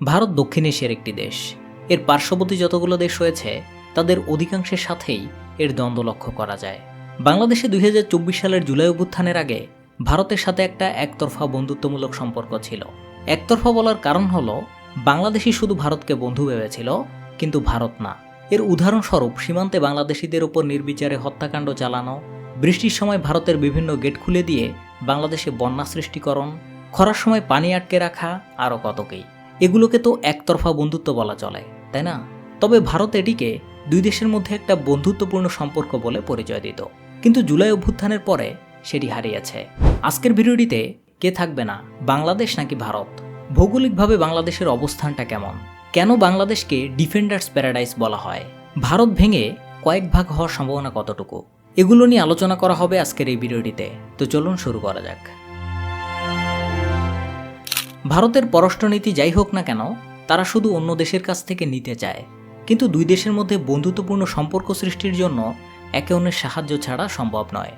ভারত দক্ষিণ এশিয়ার একটি দেশ। এর পার্শ্ববর্তী যতগুলো দেশ রয়েছে, তাদের অধিকাংশের সাথেই এর দ্বন্দ্ব লক্ষ্য করা যায়। বাংলাদেশে দুই হাজার চব্বিশ সালের জুলাই অভ্যুত্থানের আগে ভারতের সাথে একটা একতরফা বন্ধুত্বমূলক সম্পর্ক ছিল। একতরফা বলার কারণ হলো, বাংলাদেশই শুধু ভারতকে বন্ধু ভেবেছিল, কিন্তু ভারত না। এর উদাহরণস্বরূপ, সীমান্তে বাংলাদেশিদের ওপর নির্বিচারে হত্যাকাণ্ড চালানো, বৃষ্টির সময় ভারতের বিভিন্ন গেট খুলে দিয়ে বাংলাদেশে বন্যা সৃষ্টিকরণ, খরার সময় পানি আটকে রাখা, আরও কতকেই এগুলোকে তো একতরফা বন্ধুত্ব বলা চলে, তাই না? তবে ভারত এটিকে দুই দেশের মধ্যে একটা বন্ধুত্বপূর্ণ সম্পর্ক বলে পরিচয় দিত। কিন্তু জুলাই অভ্যুত্থানের পরে সেটি হারিয়েছে। আজকের ভিডিওটিতে কে থাকবে না, বাংলাদেশ নাকি ভারত? ভৌগোলিকভাবে বাংলাদেশের অবস্থানটা কেমন? কেন বাংলাদেশকে ডিফেন্ডার্স প্যারাডাইস বলা হয়? ভারত ভেঙে কয়েক ভাগ হওয়ার সম্ভাবনা কতটুকু? এগুলো নিয়ে আলোচনা করা হবে আজকের এই ভিডিওটিতে। তো চলুন শুরু করা যাক। ভারতের পররাষ্ট্রনীতি যাই হোক না কেন, তারা শুধু অন্য দেশের কাছ থেকে নিতে চায়। কিন্তু দুই দেশের মধ্যে বন্ধুত্বপূর্ণ সম্পর্ক সৃষ্টির জন্য একে অন্যের সাহায্য ছাড়া সম্ভব নয়।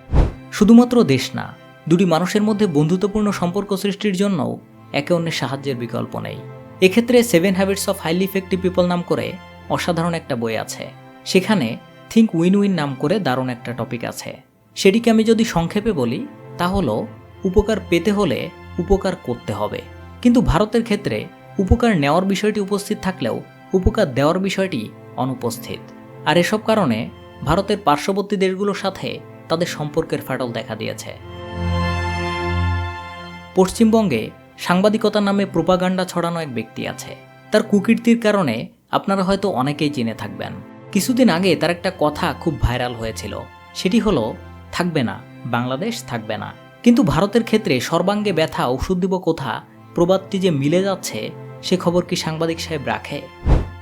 শুধুমাত্র দেশ না, দুটি মানুষের মধ্যে বন্ধুত্বপূর্ণ সম্পর্ক সৃষ্টির জন্যও একে অন্যের সাহায্যের বিকল্প নেই। এক্ষেত্রে seven habits of highly effective people নাম করে অসাধারণ একটা বই আছে। সেখানে থিঙ্ক উইন উইন নাম করে দারুণ একটা টপিক আছে। সেটিকে আমি যদি সংক্ষেপে বলি, তা হলো, উপকার পেতে হলে উপকার করতে হবে। কিন্তু ভারতের ক্ষেত্রে উপকার নেওয়ার বিষয়টি উপস্থিত থাকলেও উপকার দেওয়ার বিষয়টি অনুপস্থিত। আর এসব কারণে ভারতের পার্শ্ববর্তী দেশগুলোর সাথে তাদের সম্পর্কের ফাটল দেখা দিয়েছে। পশ্চিমবঙ্গে সাংবাদিকতার নামে প্রোপাগান্ডা ছড়ানো এক ব্যক্তি আছে। তার কুকীর্তির কারণে আপনারা হয়তো অনেকেই জেনে থাকবেন। কিছুদিন আগে তার একটা কথা খুব ভাইরাল হয়েছিল। সেটি হলো, থাকবে না, বাংলাদেশ থাকবে না। কিন্তু ভারতের ক্ষেত্রে সর্বাঙ্গে ব্যথা ওষুধ দিব কোথা প্রবাদটি যে মিলে যাচ্ছে, সে খবর কি সাংবাদিক সাহেব রাখে?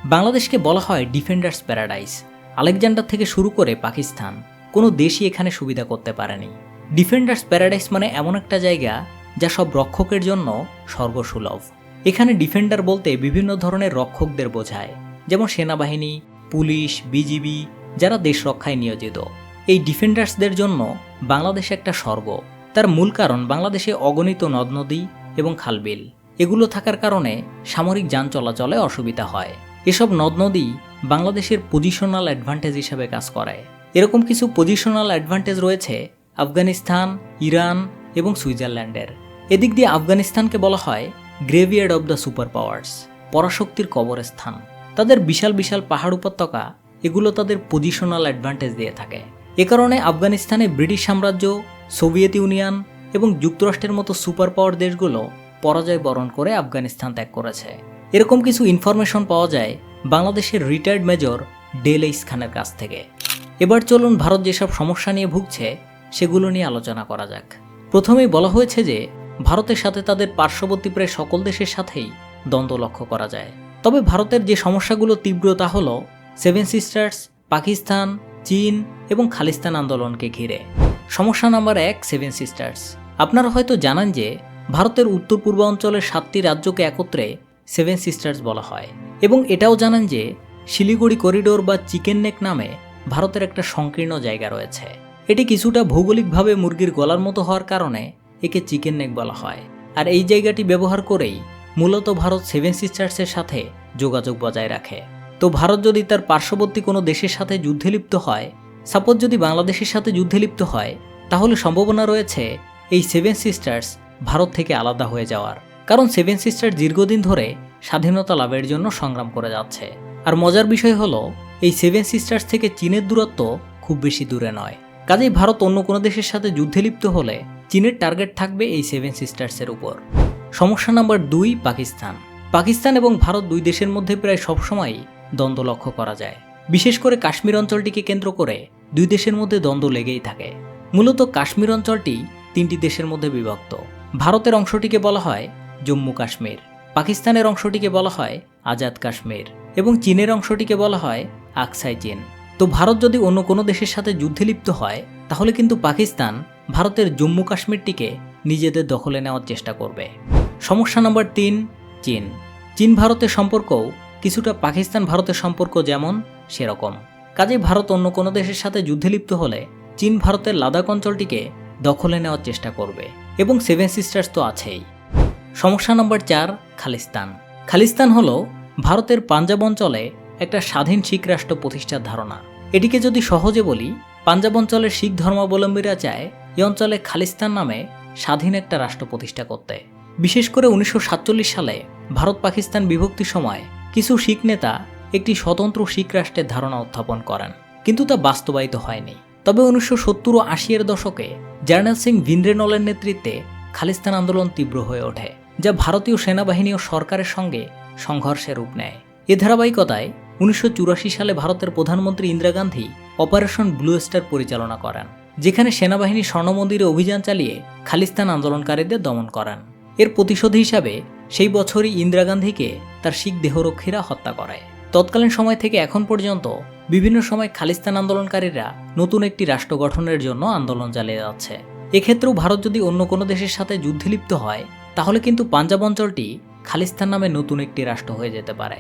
বাংলাদেশকে বলা হয় ডিফেন্ডার্স প্যারাডাইস, আলেকজান্ডার থেকে শুরু করে পাকিস্তান। কোনো দেশই এখানে সুবিধা করতে পারেনি। ডিফেন্ডার্স প্যারাডাইস মানে এমন একটা জায়গা যা সব রক্ষকের জন্য স্বর্গসুলভ এখানে ডিফেন্ডার বলতে বিভিন্ন ধরনের রক্ষকদের বোঝায়, যেমন সেনাবাহিনী, পুলিশ, বিজিবি, যারা দেশ রক্ষায় নিয়োজিত। এই ডিফেন্ডার্সদের জন্য বাংলাদেশ একটা স্বর্গ। তার মূল কারণ বাংলাদেশে অগণিত নদ নদী এবং খালবিল এগুলো থাকার কারণে সামরিক যান চলাচলে অসুবিধা হয়। এসব নদ নদী বাংলাদেশের পজিশনাল অ্যাডভান্টেজ হিসাবে কাজ করে। এরকম কিছু পজিশনাল অ্যাডভান্টেজ রয়েছে আফগানিস্তান, ইরান এবং সুইজারল্যান্ডের। এদিক দিয়ে আফগানিস্তানকে বলা হয় graveyard of the super powers পরাশক্তির কবরস্থান। তাদের বিশাল বিশাল পাহাড় উপত্যকা এগুলো তাদের পজিশনাল অ্যাডভান্টেজ দিয়ে থাকে। এ কারণে আফগানিস্তানে ব্রিটিশ সাম্রাজ্য, সোভিয়েত ইউনিয়ন এবং যুক্তরাষ্ট্রের মতো সুপার পাওয়ার দেশগুলো পরাজয় বরণ করে আফগানিস্তান ত্যাগ করেছে। এরকম কিছু ইনফরমেশন পাওয়া যায় বাংলাদেশের রিটায়ার্ড মেজর ডেলেইস খানের কাছ থেকে। এবার চলুন ভারত যেসব সমস্যা নিয়ে ভুগছে, সেগুলো নিয়ে আলোচনা করা যাক। প্রথমেই বলা হয়েছে যে, ভারতের সাথে তাদের পার্শ্ববর্তী প্রায় সকল দেশের সাথেই দ্বন্দ্ব লক্ষ্য করা যায়। তবে ভারতের যে সমস্যাগুলো তীব্র তা হল সেভেন সিস্টার্স পাকিস্তান, চীন এবং খালিস্তান আন্দোলনকে ঘিরে। সমস্যা নাম্বার এক সেভেন সিস্টার্স আপনারা হয়তো জানান যে ভারতের উত্তর পূর্বাঞ্চলের সাতটি রাজ্যকে একত্রে সেভেন সিস্টার্স বলা হয়। এবং এটাও জানান যে শিলিগুড়ি করিডোর বা চিকেন নেক নামে ভারতের একটা সংকীর্ণ জায়গা রয়েছে। এটি কিছুটা ভৌগোলিকভাবে মুরগির গলার মতো হওয়ার কারণে একে চিকেন নেক বলা হয়। আর এই জায়গাটি ব্যবহার করেই মূলত ভারত সেভেন সিস্টার্সের সাথে যোগাযোগ বজায় রাখে। তো ভারত যদি তার পার্শ্ববর্তী কোনো দেশের সাথে যুদ্ধে লিপ্ত হয় সাপোজ যদি বাংলাদেশের সাথে যুদ্ধে লিপ্ত হয়, তাহলে সম্ভাবনা রয়েছে এই সেভেন সিস্টার্স ভারত থেকে আলাদা হয়ে যাওয়ার। কারণ সেভেন সিস্টার দীর্ঘদিন ধরে স্বাধীনতা লাভের জন্য সংগ্রাম করে যাচ্ছে। আর মজার বিষয় হলো, এই সেভেন সিস্টার্স থেকে চীনের দূরত্ব খুব বেশি দূরে নয়। কাজেই ভারত অন্য কোনো দেশের সাথে যুদ্ধে লিপ্ত হলে চীনের টার্গেট থাকবে এই সেভেন সিস্টার্সের উপর। সমস্যা নাম্বার দুই, পাকিস্তান। পাকিস্তান এবং ভারত দুই দেশের মধ্যে প্রায় সবসময়ই দ্বন্দ্ব লক্ষ্য করা যায়। বিশেষ করে কাশ্মীর অঞ্চলটিকে কেন্দ্র করে দুই দেশের মধ্যে দ্বন্দ্ব লেগেই থাকে। মূলত কাশ্মীর অঞ্চলটি তিনটি দেশের মধ্যে বিভক্ত। ভারতের অংশটিকে বলা হয় জম্মু কাশ্মীর, পাকিস্তানের অংশটিকে বলা হয় আজাদ কাশ্মীর এবং চীনের অংশটিকে বলা হয় আকসাই চীন। তো ভারত যদি অন্য কোনো দেশের সাথে যুদ্ধে লিপ্ত হয়, তাহলে কিন্তু পাকিস্তান ভারতের জম্মু কাশ্মীরটিকে নিজেদের দখলে নেওয়ার চেষ্টা করবে। সমস্যা নম্বর তিন, চীন। চীন ভারতের সম্পর্কও কিছুটা পাকিস্তান ভারতের সম্পর্ক যেমন, সেরকম। কাজে ভারত অন্য কোনো দেশের সাথে যুদ্ধে লিপ্ত হলে চীন ভারতের লাদাখ অঞ্চলটিকে দখলে নেওয়ার চেষ্টা করবে এবং সেভেন সিস্টার্স তো আছেই। সমস্যা নম্বর চার, খালিস্তান। খালিস্তান হল ভারতের পাঞ্জাব অঞ্চলে একটা স্বাধীন শিখ রাষ্ট্র প্রতিষ্ঠার ধারণা। এটিকে যদি সহজে বলি, পাঞ্জাব অঞ্চলের শিখ ধর্মাবলম্বীরা চায় এই অঞ্চলে খালিস্তান নামে স্বাধীন একটা রাষ্ট্র প্রতিষ্ঠা করতে। বিশেষ করে উনিশশো সাতচল্লিশ সালে ভারত পাকিস্তান বিভক্তির সময় কিছু শিখ নেতা একটি স্বতন্ত্র শিখ রাষ্ট্রের ধারণা উত্থাপন করেন, কিন্তু তা বাস্তবায়িত হয়নি। তবে উনিশশো সত্তর ও আশির দশকে জার্নাল সিং ভিন্দ্রেনলের নেতৃত্বে খালিস্তান আন্দোলন তীব্র হয়ে ওঠে, যা ভারতীয় সেনাবাহিনী ও সরকারের সঙ্গে সংঘর্ষের রূপ নেয়। এ ধারাবাহিকতায় উনিশশো চুরাশি সালে ভারতের প্রধানমন্ত্রী Indira Gandhi operation blue star পরিচালনা করেন, যেখানে সেনাবাহিনী স্বর্ণমন্দিরে অভিযান চালিয়ে খালিস্তান আন্দোলনকারীদের দমন করেন। এর প্রতিশোধ হিসাবে সেই বছরই ইন্দিরা গান্ধীকে তার শিখ দেহরক্ষীরা হত্যা করে। তৎকালীন সময় থেকে এখন পর্যন্ত বিভিন্ন সময় খালিস্তান আন্দোলনকারীরা নতুন একটি রাষ্ট্র গঠনের জন্য আন্দোলন চালিয়ে যাচ্ছে। এক্ষেত্রেও ভারত যদি অন্য কোনো দেশের সাথে যুদ্ধে লিপ্ত হয়, তাহলে কিন্তু পাঞ্জাব অঞ্চলটি খালিস্তান নামে নতুন একটি রাষ্ট্র হয়ে যেতে পারে।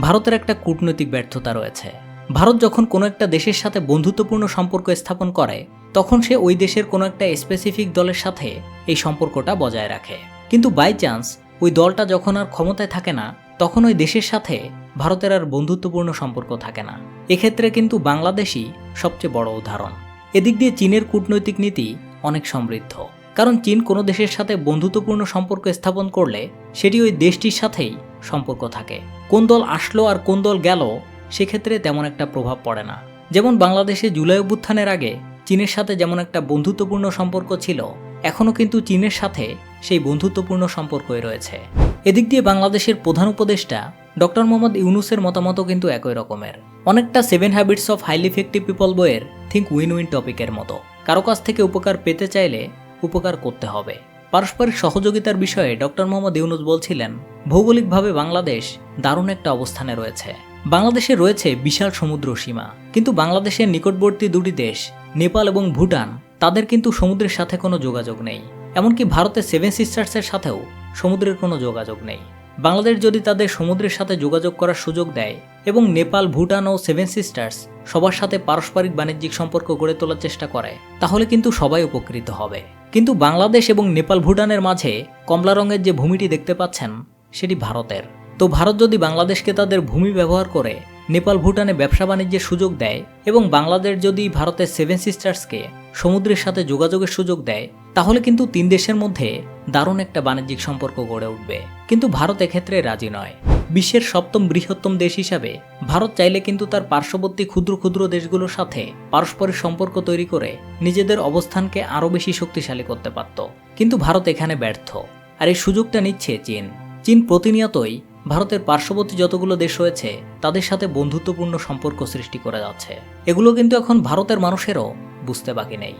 ভারতের একটা কূটনৈতিক ব্যর্থতা রয়েছে। ভারত যখন কোনো একটা দেশের সাথে বন্ধুত্বপূর্ণ সম্পর্ক স্থাপন করে, তখন সে ওই দেশের কোনো একটা স্পেসিফিক দলের সাথে এই সম্পর্কটা বজায় রাখে। কিন্তু বাই চান্স ওই দলটা যখন আর ক্ষমতায় থাকে না তখন ওই দেশের সাথে ভারতের আর বন্ধুত্বপূর্ণ সম্পর্ক থাকে না। এক্ষেত্রে কিন্তু বাংলাদেশই সবচেয়ে বড় উদাহরণ। এদিক দিয়ে চীনের কূটনৈতিক নীতি অনেক সমৃদ্ধ। কারণ চীন কোনো দেশের সাথে বন্ধুত্বপূর্ণ সম্পর্ক স্থাপন করলে সেটি ওই দেশটির সাথেই সম্পর্ক থাকে। কোন দল আসলো আর কোন দল গেল, সেক্ষেত্রে তেমন একটা প্রভাব পড়ে না। যেমন বাংলাদেশে জুলাই অভ্যুত্থানের আগে চীনের সাথে যেমন একটা বন্ধুত্বপূর্ণ সম্পর্ক ছিল, এখনও কিন্তু চীনের সাথে সেই বন্ধুত্বপূর্ণ সম্পর্কই রয়েছে। এদিক দিয়ে বাংলাদেশের প্রধান উপদেষ্টা ডক্টর মোহাম্মদ ইউনুসের মতামতও কিন্তু একই রকমের। অনেকটা seven habits of highly effective people বইয়ের থিঙ্ক উইন উইন টপিকের মতো। কারও কাছ থেকে উপকার পেতে চাইলে উপকার করতে হবে। পারস্পরিক সহযোগিতার বিষয়ে ডক্টর মোহাম্মদ ইউনুস বলছিলেন, ভৌগোলিকভাবে বাংলাদেশ দারুণ একটা অবস্থানে রয়েছে। বাংলাদেশে রয়েছে বিশাল সমুদ্র সীমা। কিন্তু বাংলাদেশের নিকটবর্তী দুটি দেশ, নেপাল এবং ভুটান, তাদের কিন্তু সমুদ্রের সাথে কোনো যোগাযোগ নেই। এমনকি ভারতের সেভেন সিস্টার্সের সাথেও সমুদ্রের কোনো যোগাযোগ নেই। বাংলাদেশ যদি তাদের সমুদ্রের সাথে যোগাযোগ করার সুযোগ দেয় এবং নেপাল, ভুটান ও সেভেন সিস্টার্স সবার সাথে পারস্পরিক বাণিজ্যিক সম্পর্ক গড়ে তোলার চেষ্টা করে, তাহলে কিন্তু সবাই উপকৃত হবে। কিন্তু বাংলাদেশ এবং নেপাল, ভুটানের মাঝে কমলা রঙের যে ভূমিটি দেখতে পাচ্ছেন, সেটি ভারতের। তো ভারত যদি বাংলাদেশকে তাদের ভূমি ব্যবহার করে নেপাল, ভুটানে ব্যবসা বাণিজ্যের সুযোগ দেয় এবং বাংলাদেশ যদি ভারতের সেভেন সিস্টার্সকে সমুদ্রের সাথে যোগাযোগের সুযোগ দেয় তাহলে কিন্তু তিন দেশের মধ্যে দারুণ একটা বাণিজ্যিক সম্পর্ক গড়ে উঠবে। কিন্তু ভারত এক্ষেত্রে রাজি নয়। বিশ্বের সপ্তম বৃহত্তম দেশ হিসাবে ভারত চাইলে কিন্তু তার পার্শ্ববর্তী ক্ষুদ্র ক্ষুদ্র দেশগুলোর সাথে পারস্পরিক সম্পর্ক তৈরি করে নিজেদের অবস্থানকে আরও বেশি শক্তিশালী করতে পারত। কিন্তু ভারত এখানে ব্যর্থ। আর এই সুযোগটা নিচ্ছে চীন। চীন প্রতিনিয়তই ভারতের পার্শ্ববর্তী যতগুলো দেশ রয়েছে, তাদের সাথে বন্ধুত্বপূর্ণ সম্পর্ক সৃষ্টি করে যাচ্ছে। এগুলো কিন্তু এখন ভারতের মানুষেরও বুঝতে বাকি নেই।